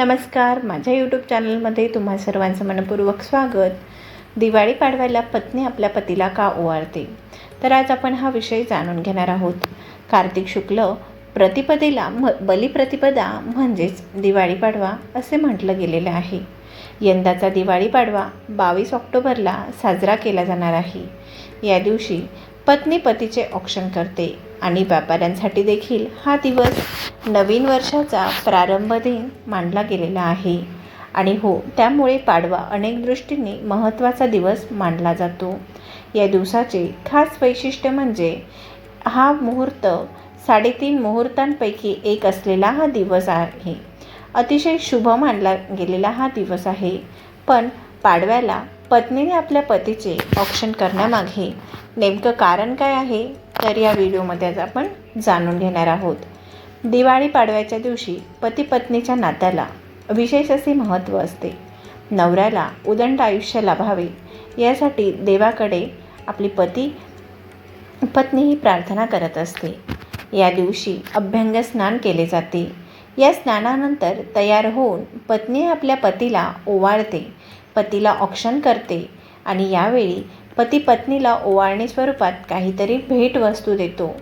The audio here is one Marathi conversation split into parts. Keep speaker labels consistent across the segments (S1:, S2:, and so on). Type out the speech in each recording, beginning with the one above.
S1: नमस्कार. माझ्या यूट्यूब चॅनलमध्ये तुम्हा सर्वांचं मनपूर्वक स्वागत. दिवाळी पाडव्याला पत्नी आपल्या पतीला का ओवाळते? तर आज आपण हा विषय जाणून घेणार आहोत. कार्तिक शुक्ल प्रतिपदेला म बलिप्रतिपदा म्हणजेच दिवाळी पाडवा असे म्हटलं गेलेलं आहे. यंदाचा दिवाळी पाडवा बावीस ऑक्टोबरला साजरा केला जाणार आहे. या दिवशी पत्नी पतीचे औक्षण करते आणि व्यापाऱ्यांसाठी देखील हा दिवस नवीन वर्षाचा प्रारंभ दिन मानला गेलेला आहे. आणि हो त्यामुळे पाडवा अनेक दृष्टीने महत्त्वाचा दिवस मानला जातो. या दिवसाचे खास वैशिष्ट्य म्हणजे हा मुहूर्त साडेतीन मुहूर्तांपैकी एक असलेला हा दिवस आहे. अतिशय शुभ मानला गेलेला हा दिवस आहे. पण पाडव्याला पत्नीने आपल्या पतीचे औक्षण करण्यामागे नेमकं कारण काय आहे तर या व्हिडिओमध्ये आज आपण जाणून घेणार आहोत. दिवाळी पाडव्याच्या दिवशी पती पत्नीच्या नात्याला विशेष असे महत्त्व असते. नवऱ्याला उदंड आयुष्य लाभावे यासाठी देवाकडे आपली पती पत्नी ही प्रार्थना करत असते. या दिवशी अभ्यंग स्नान केले जाते. या स्नानानंतर तयार होऊन पत्नी आपल्या पतीला ओवाळते पतीला औक्षण करते आणि यावेळी पती पत्नीला ओवाळणी स्वरूपात काहीतरी भेटवस्तू देतो.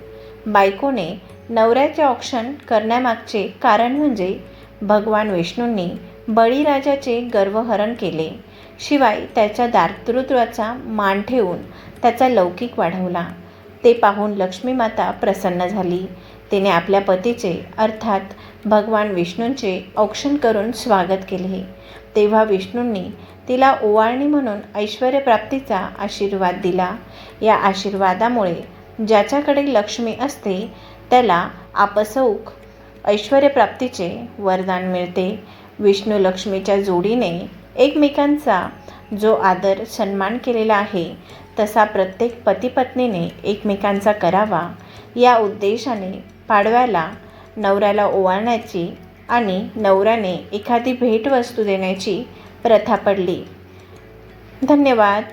S1: बायकोने नवऱ्याचे औक्षण करण्यामागचे कारण म्हणजे भगवान विष्णूंनी बळीराजाचे गर्वहरण केले. शिवाय त्याच्या दातृत्वाचा मान ठेवून त्याचा लौकिक वाढवला. ते पाहून लक्ष्मी माता प्रसन्न झाली. तिने आपल्या पतीचे अर्थात भगवान विष्णूंचे औक्षण करून स्वागत केले. तेव्हा विष्णूंनी तिला ओवाळणी म्हणून ऐश्वर्यप्राप्तीचा आशीर्वाद दिला. या आशीर्वादामुळे ज्याच्याकडे लक्ष्मी असते त्याला आपसौख ऐश्वर्यप्राप्तीचे वरदान मिळते. विष्णू लक्ष्मीच्या जोडीने एकमेकांचा जो आदर सन्मान केलेला आहे तसा प्रत्येक पतीपत्नीने एकमेकांचा करावा. या उद्देशाने पाडव्याला नवऱ्याला ओवाळण्याची आणि नवऱ्याने एखादी भेटवस्तू देण्याची प्रथा पडली. धन्यवाद.